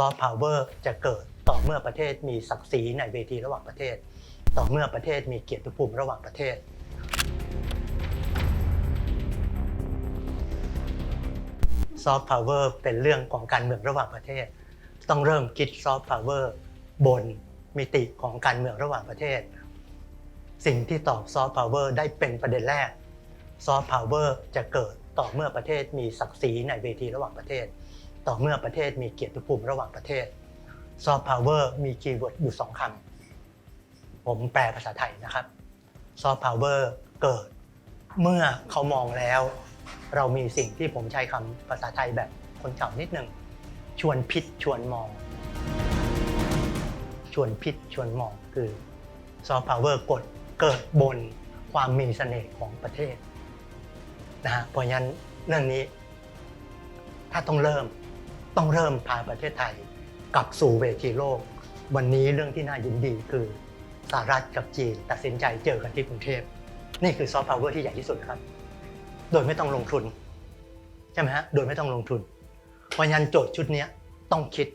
ซอฟต์พาวเวอร์จะเกิดต่อเมื่อประเทศมีศักดิ์ศรีในเวทีระหว่างประเทศ ต่อเมื่อประเทศมีเกียรติภูมิระหว่างประเทศ ซอฟต์พาวเวอร์เป็นเรื่องของการเมืองระหว่างประเทศ ต้องเริ่มคิดซอฟต์พาวเวอร์บนมิติของการเมืองระหว่างประเทศ สิ่งที่ตอบซอฟต์พาวเวอร์ได้เป็นประเด็นแรกซอฟต์พาวเวอร์จะเกิดต่อเมื่อประเทศมีศักดิ์ศรีในเวทีระหว่างประเทศ ต่อเมื่อประเทศมีเกียรติภูมิระหว่างประเทศซอฟต์พาวเวอร์มีคีย์เวิร์ดอยู่สองคำผมแปลภาษาไทยนะครับซอฟต์พาวเวอร์เกิด เมื่อเขามองแล้ว เรามีสิ่งที่ผมใช้คำภาษาไทยแบบคนเก่านิดหนึ่งชวนพิษชวนมอง ชวนพิษชวนมองคือซอฟต์พาวเวอร์กดเกิดบนความมีเสน่ห์ของประเทศนะฮะเพราะฉะนั้นเรื่องนี้ ถ้าต้องเริ่ม ต้องเริ่มพาประเทศไทยกลับสู่เวทีโลก วันนี้เรื่องที่น่ายินดีคือสหรัฐกับจีนตัดสินใจเจอกันที่กรุงเทพ นี่คือซอฟต์พาวเวอร์ที่ใหญ่ที่สุดครับ โดยไม่ต้องลงทุน ใช่ไหมฮะ โดยไม่ต้องลงทุน เพราะฉะนั้นโจทย์ชุดนี้ต้องคิด